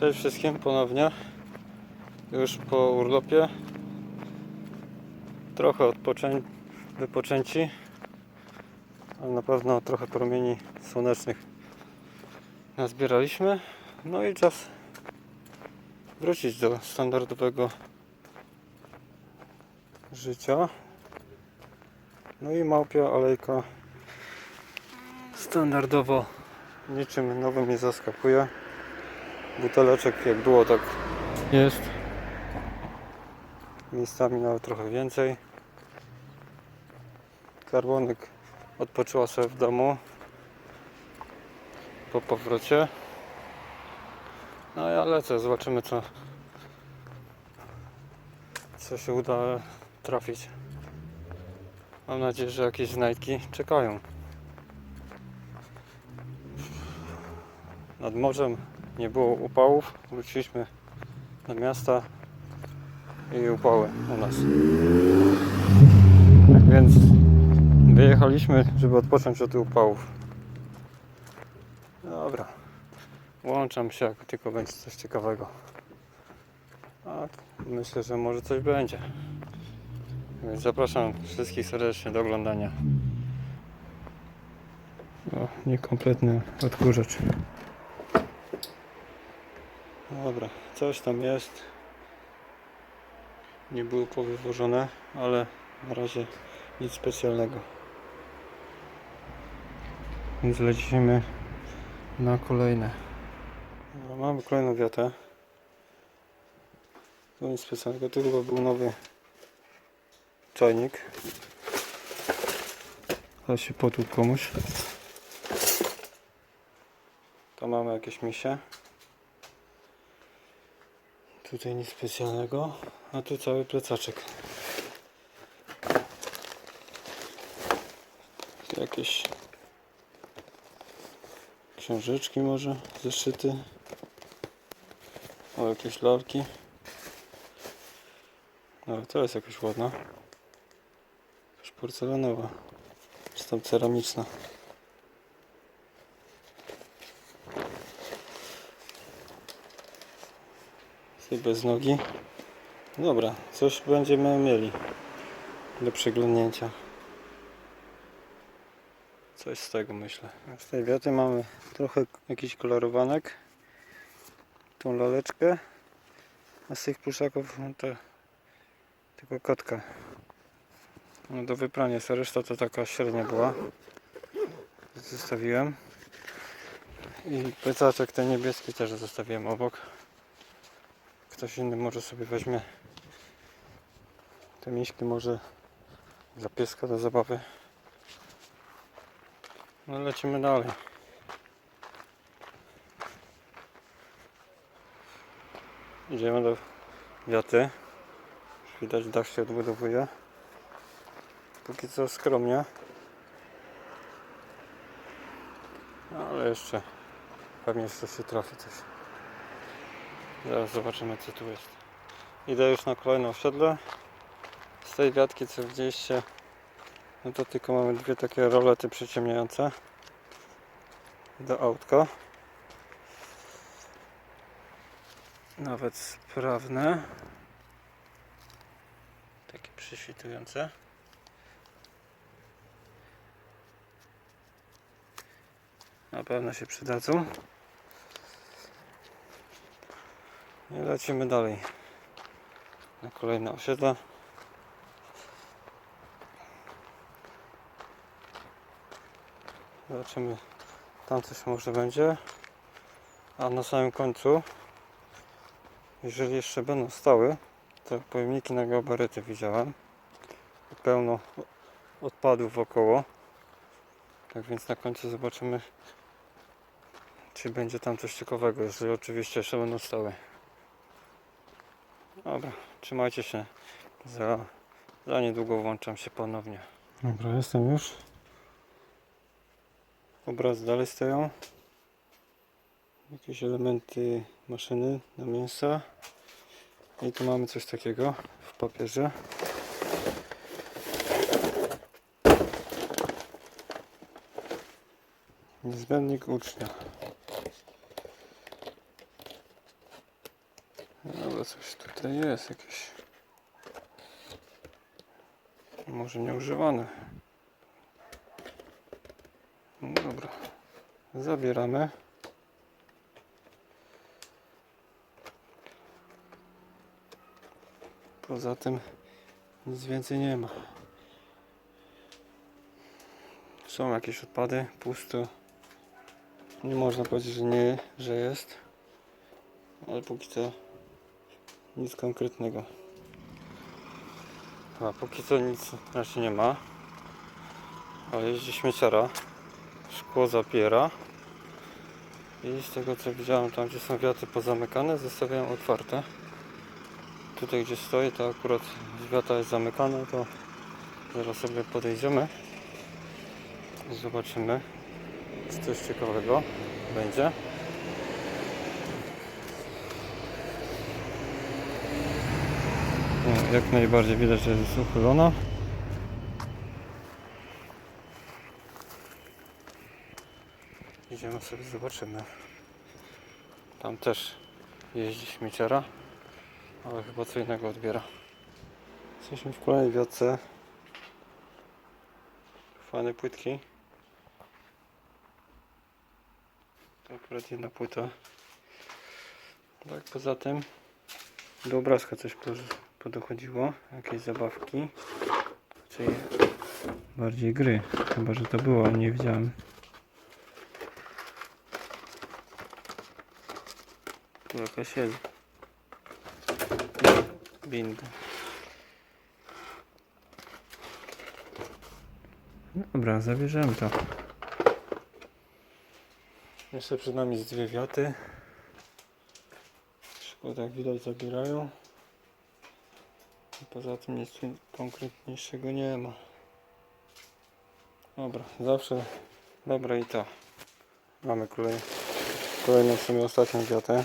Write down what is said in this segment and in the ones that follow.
Cześć wszystkim ponownie. Już po urlopie. Trochę odpoczę... wypoczęci. Ale na pewno trochę promieni słonecznych nazbieraliśmy. No i czas wrócić do standardowego życia. No i małpia alejka standardowo niczym nowym nie zaskakuje. Buteleczek jak było tak jest. Miejscami nawet trochę więcej. Karbonek odpoczyła sobie w domu po powrocie. No ja lecę, zobaczymy co co się uda trafić. Mam nadzieję, że jakieś znajdki czekają. Nad morzem nie było upałów. Wróciliśmy do miasta i upały u nas. Tak więc wyjechaliśmy, żeby odpocząć od upałów. Dobra. Włączam się, jak tylko będzie coś ciekawego. A myślę, że może coś będzie. Więc zapraszam wszystkich serdecznie do oglądania. O, niekompletny odkurzacz. Dobra, coś tam jest. Nie było powywożone, ale na razie nic specjalnego. Więc lecimy na kolejne. Mamy kolejną wiatę. To nic specjalnego, tu chyba był nowy czajnik. Ale się potłuc komuś. To mamy jakieś misie. Tutaj nic specjalnego, a tu cały plecaczek. Jakieś książeczki może, zeszyty. O, jakieś lalki. No, to jest jakaś ładna. Jakaś porcelanowa. Czy tam ceramiczna. Ty bez nogi. Dobra, coś będziemy mieli do przeglądnięcia. Coś z tego myślę. Z tej wiaty mamy trochę jakiś kolorowanek. Tą laleczkę. A z tych pluszaków no to tylko kotka. No do wyprania a reszta to taka średnia była. Zostawiłem. I plecaczek ten niebieski też zostawiłem obok ktoś inny może sobie weźmie te miśki może dla pieska do zabawy. No lecimy dalej. Idziemy do wiaty. Już widać dach się odbudowuje. Póki co skromnie. Ale jeszcze pewnie jeszcze się trafi coś Zaraz zobaczymy co tu jest. Idę już na kolejne osiedle. Z tej wiatki co widzieliście, no to tylko mamy dwie takie rolety przyciemniające do autka. Nawet sprawne. Takie przyświtujące. Na pewno się przydadzą. I lecimy dalej na kolejne osiedla. Zobaczymy, tam coś może będzie. A na samym końcu, jeżeli jeszcze będą stały, to pojemniki na gabaryty widziałem. Pełno odpadów wokoło. Tak więc na końcu zobaczymy, czy będzie tam coś ciekawego, jeżeli oczywiście jeszcze będą stały. Dobra, trzymajcie się. Za, za niedługo włączam się ponownie. Dobra, jestem już. Obrazy dalej stoją. Jakieś elementy maszyny na mięsa. I tu mamy coś takiego w papierze. Niezbędnik ucznia. Dobra, coś tutaj jest jakieś. Może nieużywane. No dobra. Zabieramy. Poza tym nic więcej nie ma. Są jakieś odpady, pusto. Nie można powiedzieć, że nie, że jest. Ale póki co nic konkretnego. A póki co nic raczej nie ma. Ale jeździ śmieciara. Szkło zapiera. I z tego co widziałem, tam gdzie są wiaty pozamykane, zostawiają otwarte. Tutaj gdzie stoi, to akurat wiata jest zamykana, to zaraz sobie podejdziemy. Zobaczymy, czy coś ciekawego będzie. Jak najbardziej widać, że jest uchylona. Idziemy sobie, zobaczymy. Tam też jeździ śmieciara, ale chyba co innego odbiera. Jesteśmy w kolejnej wiotce. Fajne płytki. To akurat jedna płyta. Tak, poza tym do obrazka coś po- podochodziło, jakieś zabawki, czyli bardziej gry, chyba że to było, nie widziałem. Tu jakaś jest. Bingo. Dobra, zabierzemy to. Jeszcze przed nami z dwie wiaty. Szkoda, jak widać, zabierają. Poza tym nic konkretniejszego nie ma. Dobra, zawsze dobre i to. Mamy kolej, kolejną, w sumie ostatnią wiatę.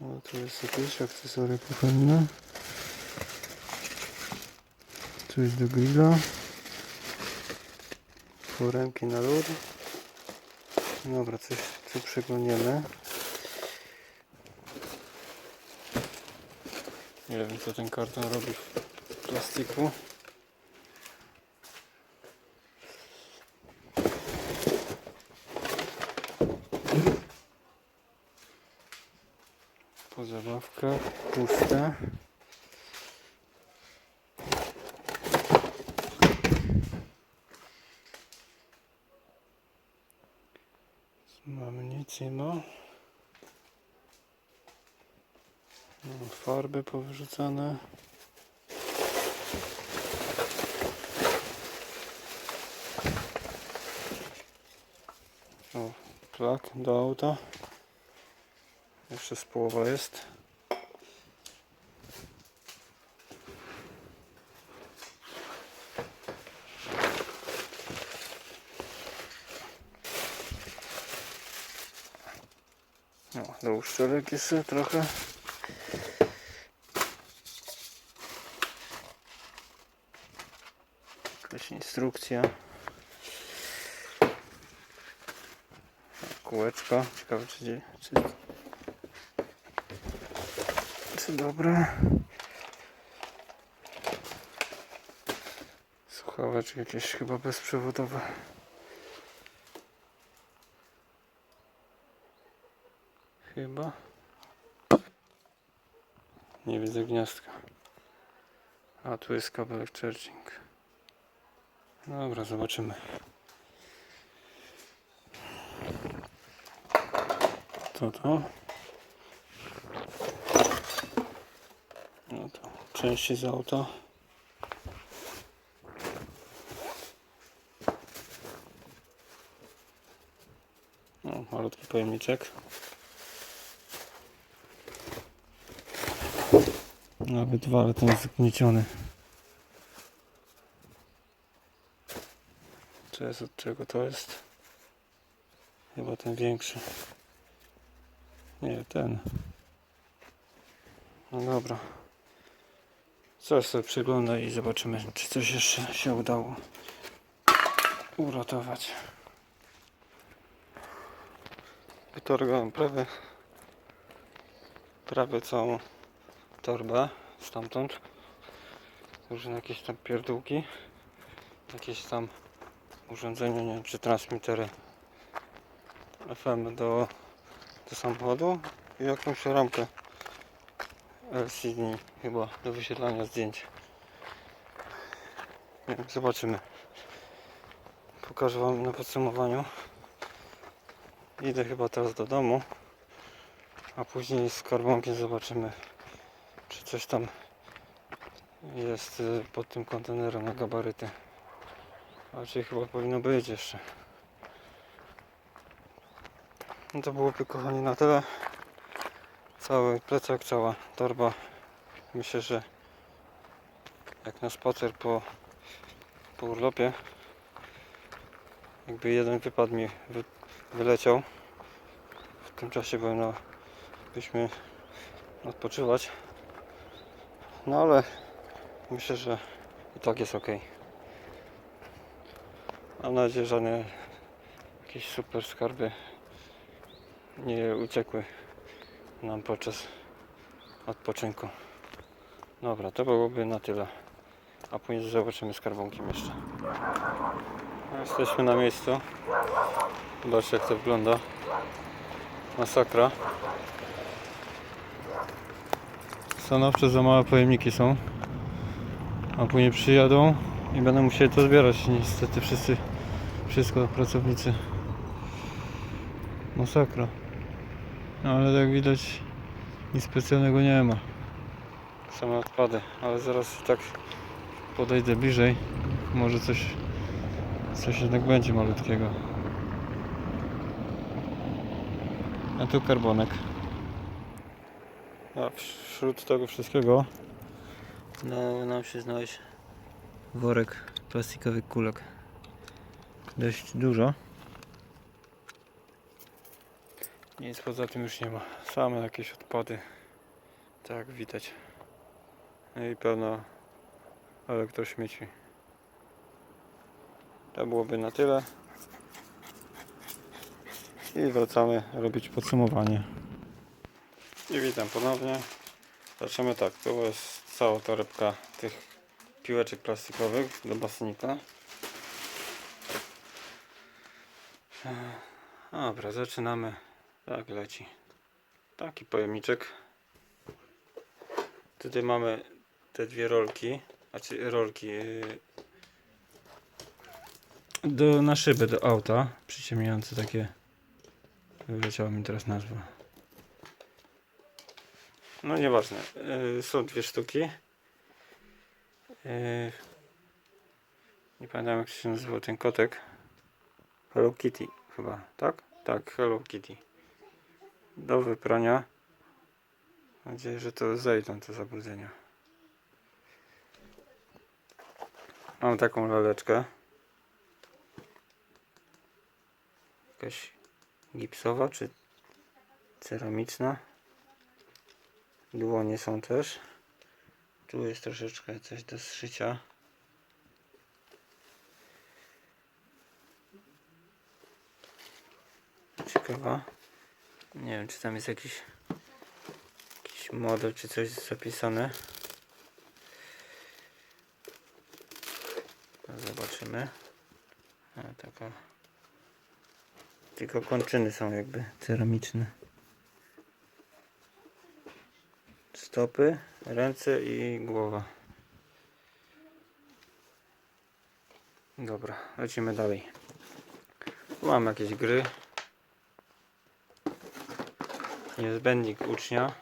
No tu jest jakieś akcesoria kuchenne. Coś do grilla. Foremki na lód. Dobra, coś tu przeglądniemy. Nie wiem co ten karton robi w plastiku. Po zabawkach puste. Mamy nic nie. No, farby powyrzucane. O, plak do auta. Jeszcze z połowa jest. No, do uszczelek jeszcze trochę. Jakaś instrukcja. Kółeczko. Ciekawe czy, czy, czy dobre. Słuchaweczki jakieś chyba bezprzewodowe. Chyba. Nie widzę gniazdka. A tu jest kabelek charging. Dobra, zobaczymy. To to. No to części z auta. No, malutki pojemniczek. Nawet dwa, ale ten jest zgnieciony. Co jest od czego to jest? Chyba ten większy. Nie, ten. No dobra. Coś sobie przygląda i zobaczymy, czy coś jeszcze się udało uratować. Wytargałem prawie prawie całą torbę stamtąd. Różne jakieś tam pierdółki. Jakieś tam urządzenia, nie wiem, czy transmitery FM do, do samochodu i jakąś ramkę LCD chyba do wyświetlania zdjęć. Wiem, zobaczymy. Pokażę Wam na podsumowaniu. Idę chyba teraz do domu, a później z karbonkiem zobaczymy, czy coś tam jest y, pod tym kontenerem na gabaryty. Raczej chyba powinno być jeszcze. No to byłoby kochani na tyle. Cały plecak, cała torba. Myślę, że jak na spacer po, po urlopie, jakby jeden wypad mi wy, wyleciał. W tym czasie powinno byśmy odpoczywać. No ale myślę, że i tak jest ok. Mam nadzieję, że żadne jakieś super skarby nie uciekły nam podczas odpoczynku. Dobra, to byłoby na tyle. A później zobaczymy skarbonkiem jeszcze. Jesteśmy na miejscu. Zobaczcie jak to wygląda. Masakra. Stanowczo za małe pojemniki są. A później przyjadą i będą musieli to zbierać. Niestety wszyscy, wszystko pracownicy. Masakra. No ale jak widać nic specjalnego nie ma. Same odpady, ale zaraz tak podejdę bliżej. Może coś, coś jednak będzie malutkiego. A tu karbonek. A wśród tego wszystkiego udało nam się znaleźć worek plastikowych kulek. Dość dużo. Nic poza tym już nie ma. Same jakieś odpady. Tak widać. No i pełno elektrośmieci. To byłoby na tyle. I wracamy robić podsumowanie. I witam ponownie. Zaczniemy tak. To jest cała torebka tych piłeczek plastikowych do basenika. Dobra, zaczynamy. Tak leci. Taki pojemniczek. Tutaj mamy te dwie rolki, znaczy rolki yy, do, na szybę do auta, przyciemniające takie. Wyleciała mi teraz nazwa. No nieważne. Yy, są dwie sztuki. Yy, nie pamiętam jak się nazywał ten kotek. Hello Kitty chyba, tak? Tak, Hello Kitty. Do wyprania. Mam nadzieję, że to zejdą te zabrudzenia. Mam taką laleczkę. Jakaś gipsowa czy ceramiczna. Dłonie są też. Tu jest troszeczkę coś do zszycia. Ciekawa. Nie wiem, czy tam jest jakiś jakiś model, czy coś zapisane. Zobaczymy. A, taka. Tylko kończyny są jakby ceramiczne. Stopy, ręce i głowa. Dobra, lecimy dalej. Tu Mam jakieś gry. Niezbędnik ucznia.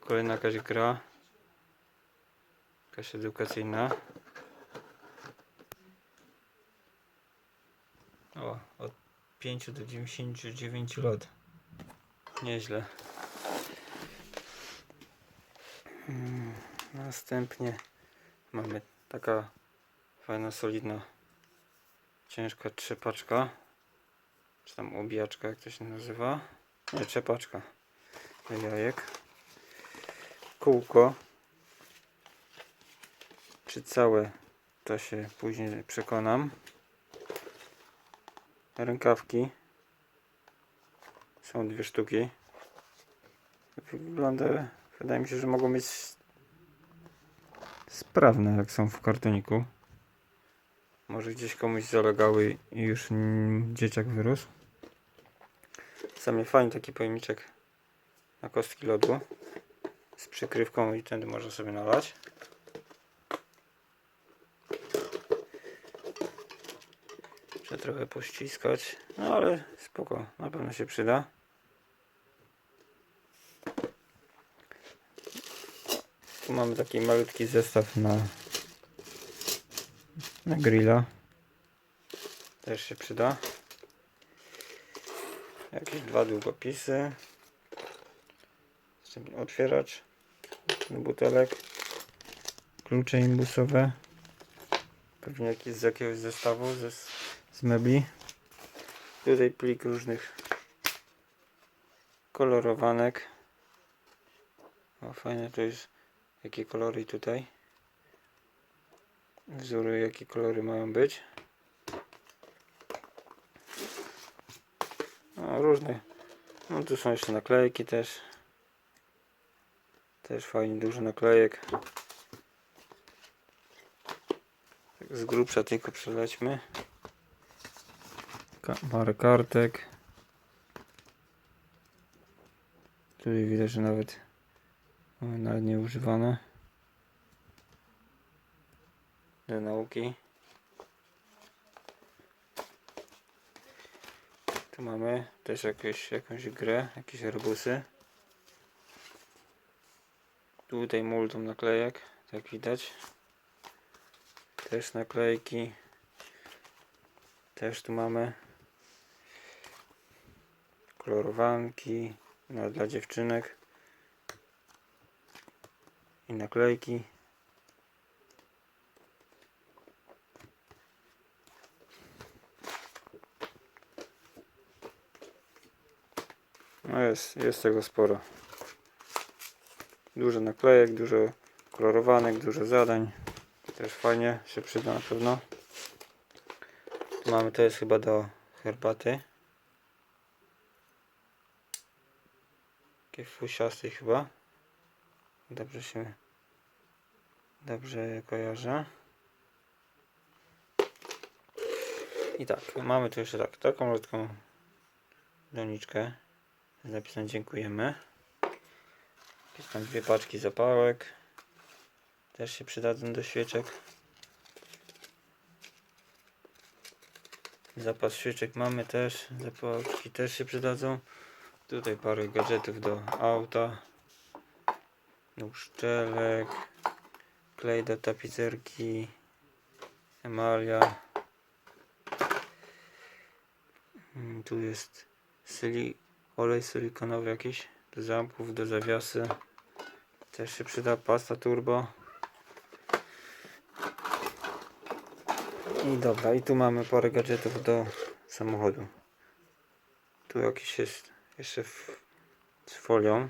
Kolejna jakaś gra. Jakaś edukacyjna. O, od 5 do 99 lat. Nieźle. Mm, Następnie mamy taka fajna, solidna, ciężka trzepaczka. Czy tam obijaczka, jak to się nazywa. Nie, trzepaczka. Do jajek. Kółko. Czy całe, to się później przekonam. rękawki. Są dwie sztuki. Wygląda, wydaje mi się, że mogą być sprawne, jak są w kartoniku. Może gdzieś komuś zalegały i już dzieciak wyrósł. Sami fajny taki pojemniczek na kostki lodu z przykrywką i tędy można sobie nalać. Trzeba trochę pościskać, no ale spoko, na pewno się przyda. Tu mamy taki malutki zestaw na, na grilla. Też się przyda. Jakieś dwa długopisy. Otwieracz butelek. Klucze imbusowe. Pewnie jakieś z jakiegoś zestawu ze, z mebli. Tutaj plik różnych kolorowanek. O, fajne to jest jakie kolory tutaj. Wzory jakie kolory mają być. No, różne. No tu są jeszcze naklejki też. Też fajnie dużo naklejek. Tak z grubsza tylko przelećmy. Parę kartek. Tutaj widać, że nawet o, nawet nie używane. Do nauki. Tu mamy też jakieś, jakąś grę, jakieś rebusy. Tutaj multum naklejek, tak widać. Też naklejki. Też tu mamy kolorowanki no, dla dziewczynek i naklejki. No jest, jest tego sporo. Dużo naklejek, dużo kolorowanek, dużo zadań. Też fajnie się przyda na pewno. Tu mamy, to jest chyba do herbaty. Takie fusiasty chyba. Dobrze się dobrze kojarzę. I tak, mamy tu jeszcze tak, taką malutką doniczkę z napisem dziękujemy. Jakieś tam dwie paczki zapałek. Też się przydadzą do świeczek. Zapas świeczek mamy też. Zapałki też się przydadzą. Tutaj parę gadżetów do auta. Uszczelek. Klej do tapicerki. Emalia. Mm, Tu jest sili olej silikonowy jakiś do zampów, do zawiasy. Też się przyda pasta turbo. I dobra, i tu mamy parę gadżetów do samochodu. Tu jakiś jest jeszcze w, z folią.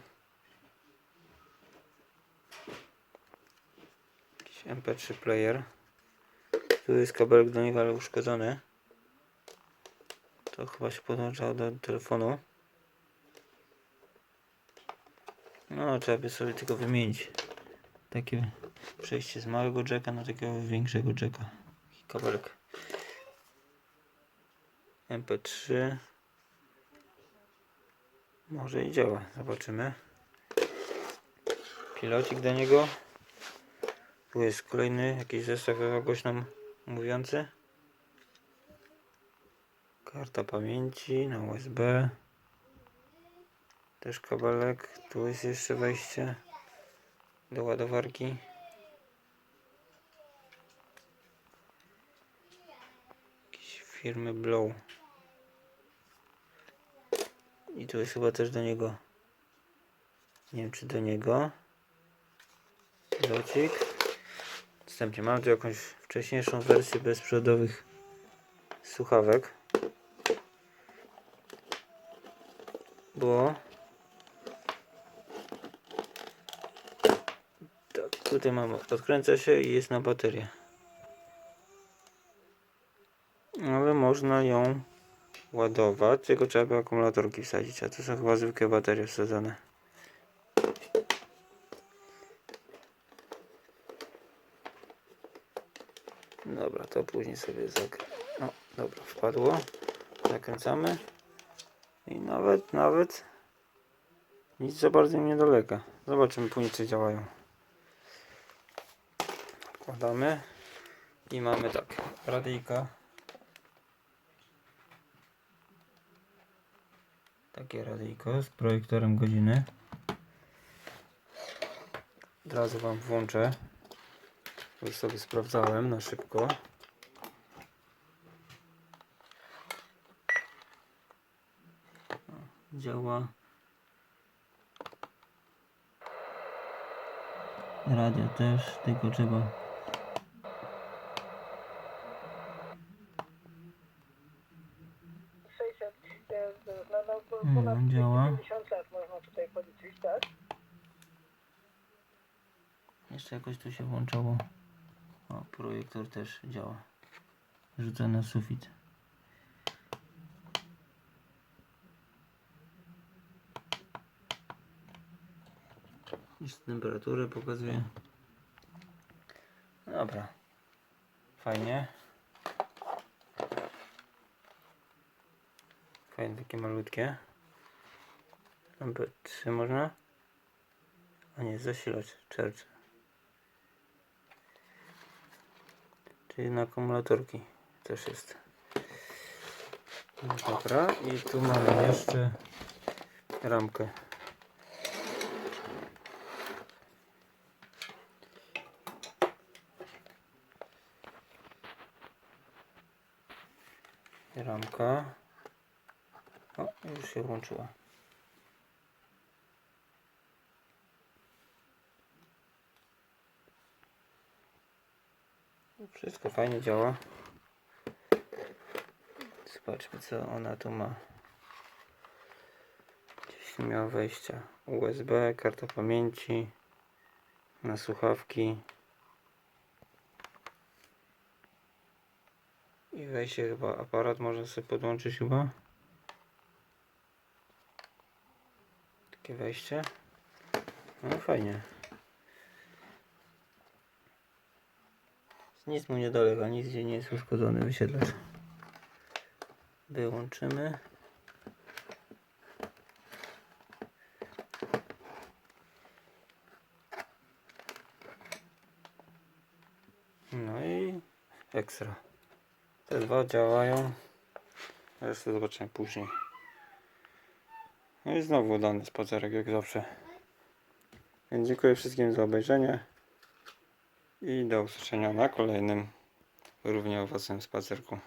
MP3 player. Tu jest kabelek do niego, ale uszkodzony. To chyba się podłączało do telefonu. No, trzeba by sobie tylko wymienić. Takie przejście z małego jacka na takiego większego jacka. Taki kabelek. MP3. Może i działa. Zobaczymy. Pilocik do niego. Tu jest kolejny jakiś zestaw głośno mówiący. Karta pamięci na USB. Też kabelek. Tu jest jeszcze wejście do ładowarki. Jakieś firmy Blow. I tu jest chyba też do niego. Nie wiem czy do niego. Locik. Następnie mam tu jakąś wcześniejszą wersję bezprzewodowych słuchawek. Bo tak, tutaj mamy, odkręca się i jest na baterię. Ale można ją ładować, tylko trzeba by akumulatorki wsadzić, a to są chyba zwykłe baterie wsadzone. Dobra, to później sobie zakrę... No, dobra, wpadło. Zakręcamy. I nawet, nawet nic za bardzo im nie dolega. Zobaczymy później, czy działają. Wkładamy i mamy tak, radyjka. Takie radyjko z projektorem godziny. Od razu Wam włączę. Już sobie sprawdzałem na szybko. O, Działa. Radio też, tylko trzeba No, Mm, działa. 50 lat można tutaj policzyć, tak? Jeszcze jakoś tu się włączało. O, projektor też działa. Rzucę na sufit. Jeszcze temperaturę pokazuje. Dobra. Fajnie. Fajne takie malutkie. MP3 można? A nie, zasilacz Church. Czyli na akumulatorki też jest. Dobra, i tu mamy jeszcze ramkę. Ramka. O, już się włączyła. Wszystko fajnie działa. Zobaczmy co ona tu ma. Gdzieś miała wejścia. USB, karta pamięci, na słuchawki. I wejście chyba aparat można sobie podłączyć chyba. Takie wejście. No fajnie. Nic mu nie dolega, nic nie jest uszkodzony wysiedlacz. Wyłączymy. No i ekstra. Te dwa działają. Resztę zobaczymy później. No i znowu udany spacerek jak zawsze. Więc dziękuję wszystkim za obejrzenie. I do usłyszenia na kolejnym równie owocnym spacerku.